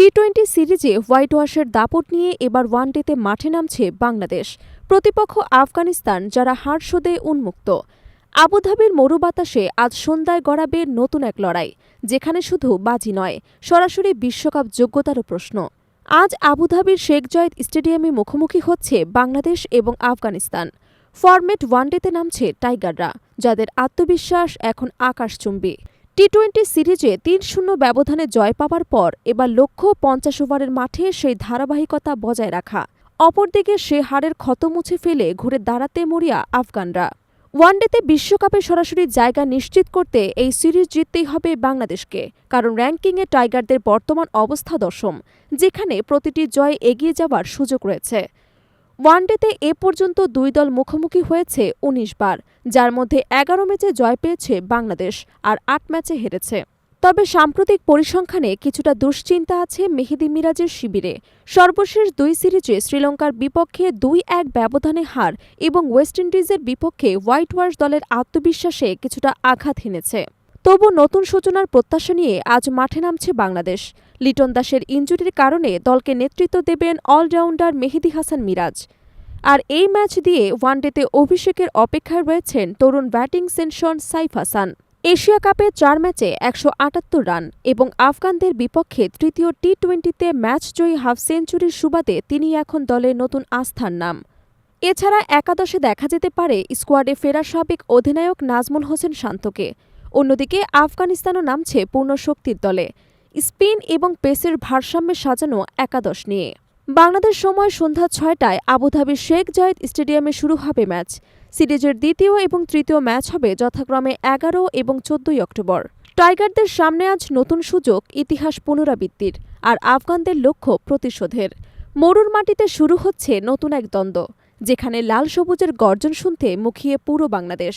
T twenty সিরিজে white ওয়াশের দাপট নিয়ে এবার ওয়ানডেতে মাঠে নামছে বাংলাদেশ। প্রতিপক্ষ আফগানিস্তান, যারা হার শোধে উন্মুক্ত। আবুধাবির মরু বাতাসে আজ সন্ধ্যায় গড়াবে নতুন এক লড়াই, যেখানে শুধু বাজি নয়, সরাসরি বিশ্বকাপ যোগ্যতারও প্রশ্ন। আজ আবুধাবির শেখ জয়েদ স্টেডিয়ামে মুখোমুখি হচ্ছে বাংলাদেশ এবং আফগানিস্তান। ফরম্যাট ওয়ানডেতে নামছে টাইগাররা, যাদের আত্মবিশ্বাস এখন আকাশচুম্বী। টি টোয়েন্টি সিরিজে তিন শূন্য ব্যবধানে জয় পাওয়ার পর এবার লক্ষ্য পঞ্চাশ ওভারের মাঠে সেই ধারাবাহিকতা বজায় রাখা। অপরদিকে সে হারের ক্ষত মুছে ফেলে ঘুরে দাঁড়াতে মরিয়া আফগানরা। ওয়ানডেতে বিশ্বকাপে সরাসরি জায়গা নিশ্চিত করতে এই সিরিজ জিততেই হবে বাংলাদেশকে, কারণ র্যাঙ্কিংয়ে টাইগারদের বর্তমান অবস্থা দশম, যেখানে প্রতিটি জয়ে এগিয়ে যাওয়ার সুযোগ রয়েছে। ওয়ানডেতে এ পর্যন্ত দুই দল মুখোমুখি হয়েছে ১৯ বার, যার মধ্যে এগারো ম্যাচে জয় পেয়েছে বাংলাদেশ আর আট ম্যাচে হেরেছে। তবে সাম্প্রতিক পরিসংখ্যানে কিছুটা দুশ্চিন্তা আছে মেহেদি মিরাজের শিবিরে। সর্বশেষ দুই সিরিজে শ্রীলঙ্কার বিপক্ষে দুই এক ব্যবধানে হার এবং ওয়েস্ট ইন্ডিজের বিপক্ষে হোয়াইট ওয়াশ দলের আত্মবিশ্বাসে কিছুটা আঘাত হেনেছে। তবু নতুন সূচনার প্রত্যাশা নিয়ে আজ মাঠে নামছে বাংলাদেশ। লিটন দাসের ইঞ্জুরির কারণে দলকে নেতৃত্ব দেবেন অলরাউন্ডার মেহেদি হাসান মিরাজ। আর এই ম্যাচ দিয়ে ওয়ানডেতে অভিষেকের অপেক্ষায় রয়েছেন তরুণ batting sensation Saif Hasan. Asia কাপে চার ম্যাচে একশো আটাত্তর রান এবং আফগানদের বিপক্ষে তৃতীয় টি টোয়েন্টিতে ম্যাচ জয়ী হাফ সেঞ্চুরির সুবাদে তিনি এখন দলের নতুন আস্থার নাম। এছাড়া একাদশে দেখা যেতে পারে স্কোয়াডে ফেরা সাবেক অধিনায়ক নাজমুল হোসেন শান্তকে। অন্যদিকে আফগানিস্তানও নামছে পূর্ণ শক্তির দলে। স্পিন এবং পেসের ভারসাম্যে সাজানো একাদশ নিয়ে। বাংলাদেশ সময় সন্ধ্যা ছয়টায় আবুধাবির শেখ জায়েদ স্টেডিয়ামে শুরু হবে ম্যাচ। সিরিজের দ্বিতীয় এবং তৃতীয় ম্যাচ হবে যথাক্রমে এগারো এবং চোদ্দই অক্টোবর। টাইগারদের সামনে আজ নতুন সুযোগ, ইতিহাস পুনরাবৃত্তির, আর আফগানদের লক্ষ্য প্রতিশোধের। মরুর মাটিতে শুরু হচ্ছে নতুন এক দ্বন্দ্ব, যেখানে লাল সবুজের গর্জন শুনতে মুখিয়ে পুরো বাংলাদেশ।